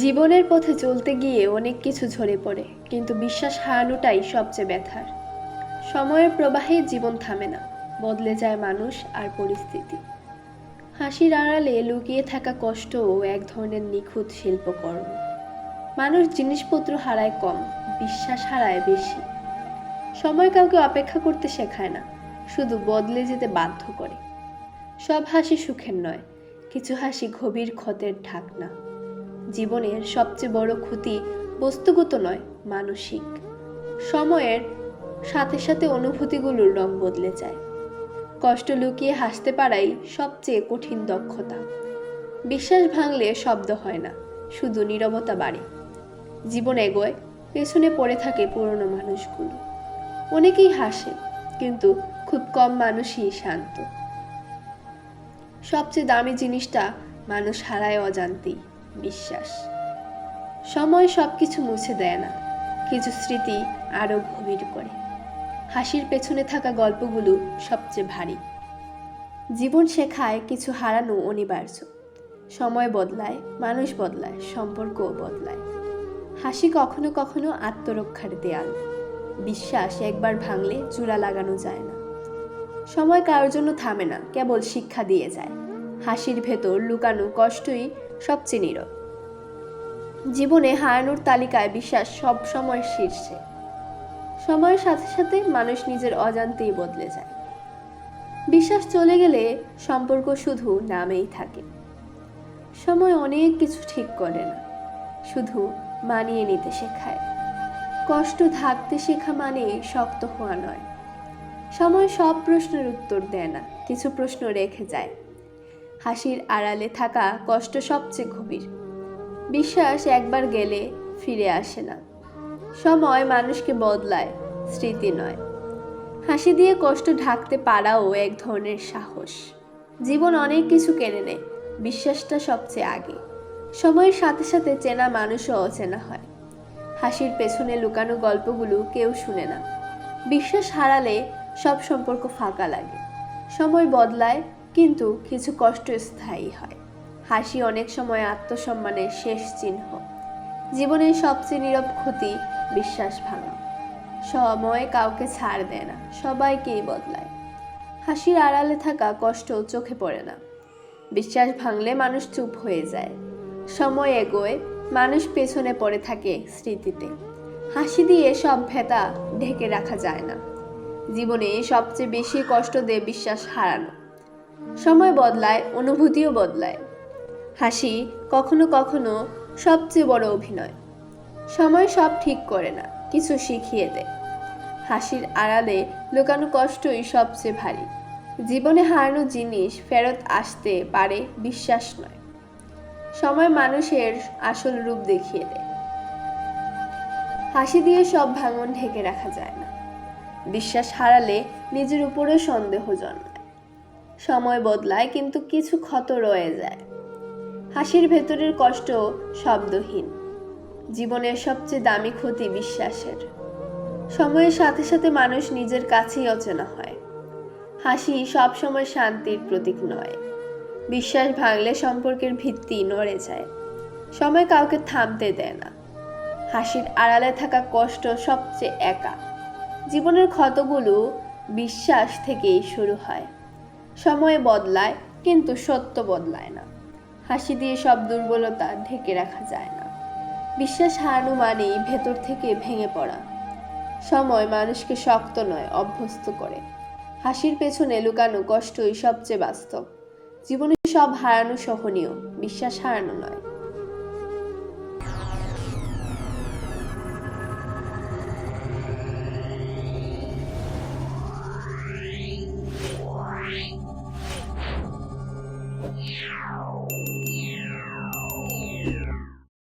জীবনের পথে চলতে গিয়ে অনেক কিছু ঝরে পড়ে, কিন্তু বিশ্বাস হারানোটাই সবচেয়ে ব্যথার। সময়ের প্রবাহে জীবন থামে না, বদলে যায় মানুষ আর পরিস্থিতি। হাসির আড়ালে লুকিয়ে থাকা কষ্টও এক ধরনের নিখুঁত শিল্পকর্ম। মানুষ জিনিসপত্র হারায় কম, বিশ্বাস হারায় বেশি। সময় কাউকে অপেক্ষা করতে শেখায় না, শুধু বদলে যেতে বাধ্য করে। সব হাসি সুখের নয়, কিছু হাসি গভীর ক্ষতের ঢাকনা। জীবনের সবচেয়ে বড় ক্ষতি বস্তুগত নয়, মানসিক। সময়ের সাথে সাথে অনুভূতিগুলোর রং বদলে যায়। কষ্ট লুকিয়ে হাসতে পারাই সবচেয়ে কঠিন দক্ষতা। বিশ্বাস ভাঙলে শব্দ হয় না, শুধু নীরবতা বাড়ে। জীবন এগোয়, পেছনে পড়ে থাকে পুরনো মানুষগুলো। অনেকেই হাসে, কিন্তু খুব কম মানুষই শান্ত। সবচেয়ে দামি জিনিসটা মানুষ হারায় অজান্তেই। বিশ্বাস। সময় সব কিছু মুছে দেয় না কিছু স্মৃতি আরও গভীর করে। হাসির পেছনে থাকা গল্পগুলো সবচেয়ে ভারী। জীবন শেখায় কিছু হারানো অনিবার্য। সময় বদলায়, মানুষ বদলায়, সম্পর্কও বদলায়। হাসি কখনো কখনো আত্মরক্ষার দেয়াল। বিশ্বাস একবার ভাঙলে চূড়া লাগানো যায় না। সময় কারোর জন্য থামে না, কেবল শিক্ষা দিয়ে যায়। হাসির ভেতর লুকানো কষ্টই সবচেয়ে নীরব। জীবনে হারানোর তালিকায় বিশ্বাস সব সময় শীর্ষে। সময়ের সাথে সাথে মানুষ নিজের অজান্তেই বদলে যায়। বিশ্বাস চলে গেলে সম্পর্ক শুধু নামেই থাকে। সময় অনেক কিছু ঠিক করে না, শুধু মানিয়ে নিতে শেখায়। কষ্ট থাকতে শেখা মানে শক্ত হওয়া নয়। সময় সব প্রশ্নের উত্তর দেয় না, কিছু প্রশ্ন রেখে যায়। হাসির আড়ালে থাকা কষ্ট সবচেয়ে গভীর। বিশ্বাস একবার গেলে ফিরে আসে না। সময় মানুষকে বদলায়, স্মৃতি নয়। হাসি দিয়ে কষ্ট ঢাকতে পারাও এক ধরনের সাহস। জীবন অনেক কিছু কেড়ে নেয়, বিশ্বাসটা সবচেয়ে আগে। সময়ের সাথে সাথে চেনা মানুষও অচেনা হয়। হাসির পেছনে লুকানো গল্পগুলো কেউ শুনে না। বিশ্বাস হারালে সব সম্পর্ক ফাঁকা লাগে। সময় বদলায় কিন্তু কিছু কষ্ট স্থায়ী হয়। হাসি অনেক সময় আত্মসম্মানের শেষ চিহ্ন। জীবনের সবচেয়ে নীরব ক্ষতি বিশ্বাস ভাঙা। সময় কাউকে ছাড় দেয় না, সবাইকেই বদলায়। হাসির আড়ালে থাকা কষ্ট চোখে পড়ে না। বিশ্বাস ভাঙলে মানুষ চুপ হয়ে যায়। সময় এগোয়, মানুষ পেছনে পড়ে থাকে স্মৃতিতে। হাসি দিয়ে সব ভেতা ঢেকে রাখা যায় না। জীবনে সবচেয়ে বেশি কষ্ট দেয় বিশ্বাস হারানো। সময় বদলায়, অনুভূতিও বদলায়। হাসি কখনো কখনো সবচেয়ে বড় অভিনয়। সময় সব ঠিক করে না, কিছু শিখিয়ে দেয়। হাসির আড়ালে লুকানো কষ্টই সবচেয়ে ভারী। জীবনে হারানো জিনিস ফেরত আসতে পারে বিশ্বাস নয়। সময় মানুষের আসল রূপ দেখিয়ে দেয়। হাসি দিয়ে সব ভাঙন ঢেকে রাখা যায় না। বিশ্বাস হারালে নিজের উপরেও সন্দেহ জন্মায়। সময় বদলায়, কিন্তু কিছু ক্ষত রয়ে যায়। হাসির ভেতরের কষ্ট শব্দহীন। জীবনের সবচেয়ে দামি ক্ষতি বিশ্বাসের। সময়ের সাথে সাথে মানুষ নিজের কাছেই অচেনা হয়। হাসি সবসময় শান্তির প্রতীক নয়। বিশ্বাস ভাঙলে সম্পর্কের ভিত্তি নড়ে যায়। সময় কাউকে থামতে দেয় না। হাসির আড়ালে থাকা কষ্ট সবচেয়ে একা। জীবনের ক্ষতগুলো বিশ্বাস থেকেই শুরু হয়। সময় বদলায়, কিন্তু সত্য বদলায় না। হাসি দিয়ে সব দুর্বলতা ঢেকে রাখা যায় না। বিশ্বাস হারানো মানেই ভেতর থেকে ভেঙে পড়া। সময় মানুষকে শক্ত নয়, অভ্যস্ত করে। হাসির পেছনে লুকানো কষ্টই সবচেয়ে বাস্তব। জীবনে সব হারানো সহনীয়, বিশ্বাস হারানো নয়।